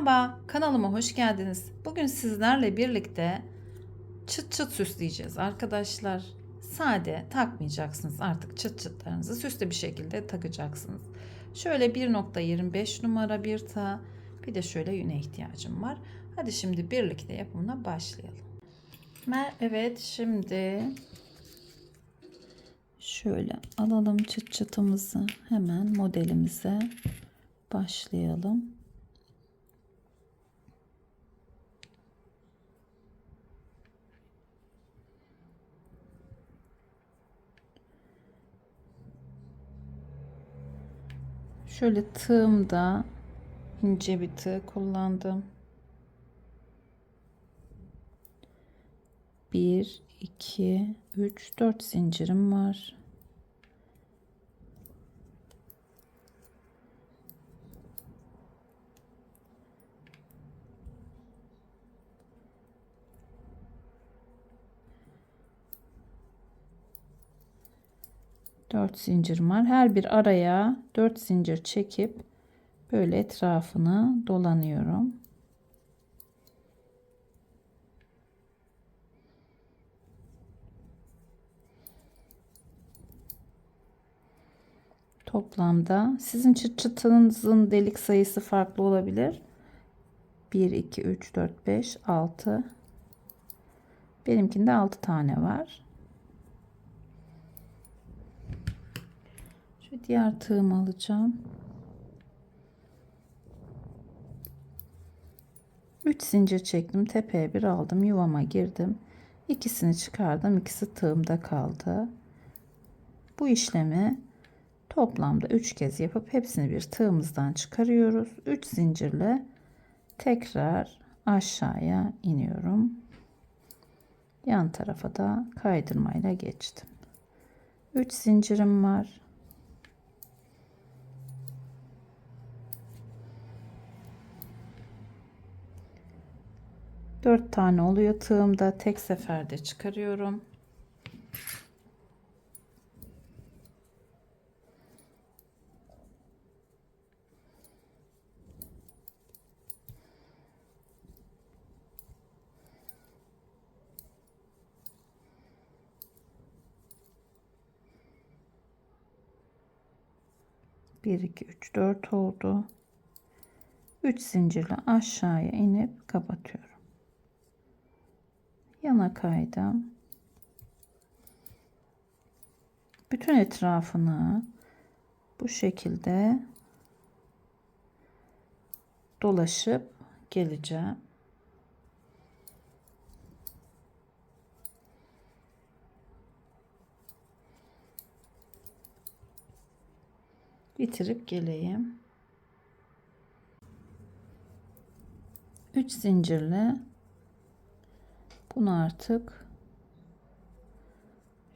Merhaba, kanalıma hoş geldiniz. Bugün sizlerle birlikte çıt çıt süsleyeceğiz arkadaşlar. Sade takmayacaksınız artık çıt çıtlarınızı süslü bir şekilde takacaksınız. Şöyle 1.25 numara bir tığ, bir de şöyle yüne ihtiyacım var. Hadi şimdi birlikte yapımına başlayalım. Evet şimdi şöyle alalım çıt çıtımızı hemen modelimize başlayalım. Şöyle tığımda ince bir tığ kullandım. 1 2 3 4 zincirim var. Dört zincirim var. Her bir araya dört zincir çekip böyle etrafını dolanıyorum. Toplamda sizin çıt çıtınızın delik sayısı farklı olabilir. 1 2 3 4 5 6 Benimkinde 6 tane var. Şu diğer tığımı alacağım. 3 zincir çektim. Tepeye bir aldım. Yuvama girdim. İkisini çıkardım. İkisi tığımda kaldı. Bu işlemi toplamda 3 kez yapıp hepsini bir tığımızdan çıkarıyoruz. 3 zincirle tekrar aşağıya iniyorum. Yan tarafa da kaydırmayla geçtim. 3 zincirim var. Dört tane oluyor tığımda tek seferde çıkarıyorum. Bir, iki, üç, dört oldu. Üç zincirle aşağıya inip kapatıyorum. Yana kaydım. Bütün etrafını bu şekilde dolaşıp geleceğim. bitirip geleyim. 3 zincirle bunu artık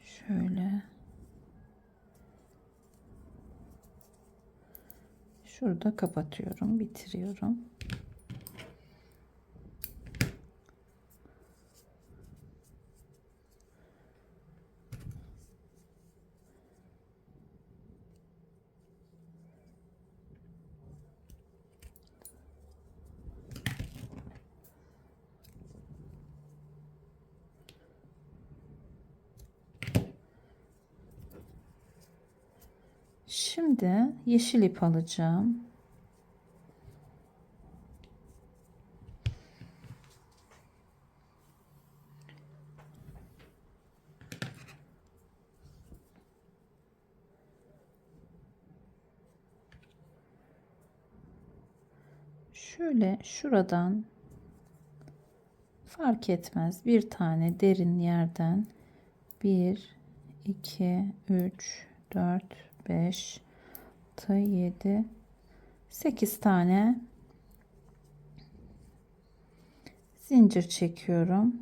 şöyle şurada kapatıyorum, bitiriyorum. Şimdi yeşil ip alacağım. Şöyle şuradan fark etmez bir tane derin yerden 1 2 3 4 5 6 7 8 tane zincir çekiyorum.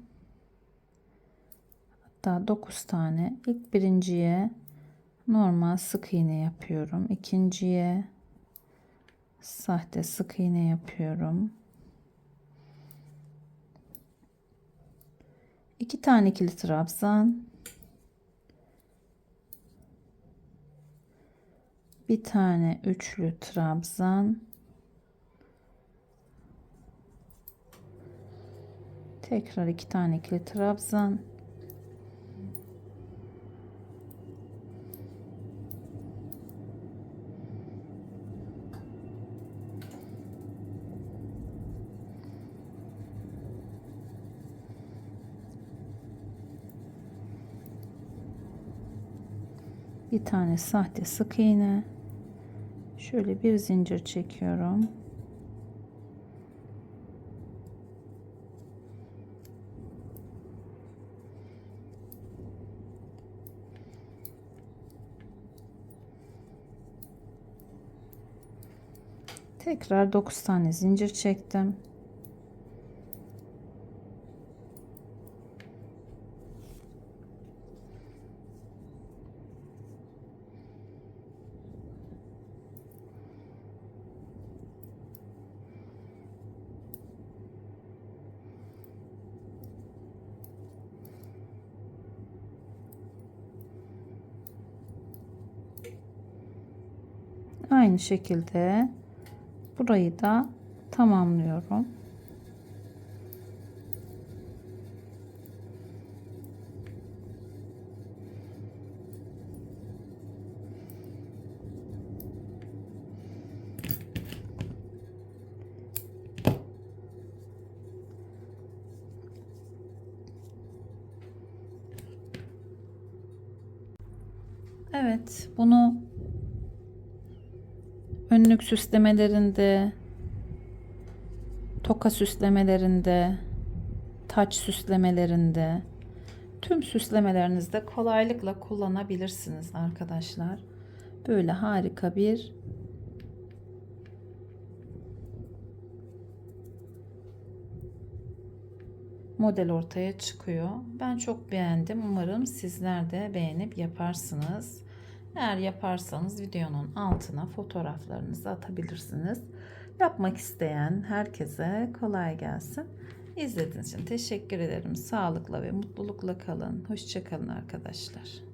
Hatta 9 tane. İlk birinciye normal sık iğne yapıyorum. İkinciye sahte sık iğne yapıyorum. İki tane ikili trabzan bir tane üçlü trabzan Tekrar iki tane ikili trabzan. Bir tane sahte sık iğne. Şöyle bir zincir çekiyorum. Tekrar 9 tane zincir çektim. Aynı şekilde burayı da tamamlıyorum. Evet, bunu önlük süslemelerinde, toka süslemelerinde, taç süslemelerinde, tüm süslemelerinizde kolaylıkla kullanabilirsiniz arkadaşlar. Böyle harika bir model ortaya çıkıyor. Ben çok beğendim. Umarım sizler de beğenip yaparsınız. Eğer yaparsanız videonun altına fotoğraflarınızı atabilirsiniz. Yapmak isteyen herkese kolay gelsin. İzlediğiniz için teşekkür ederim. Sağlıkla ve mutlulukla kalın. Hoşçakalın arkadaşlar.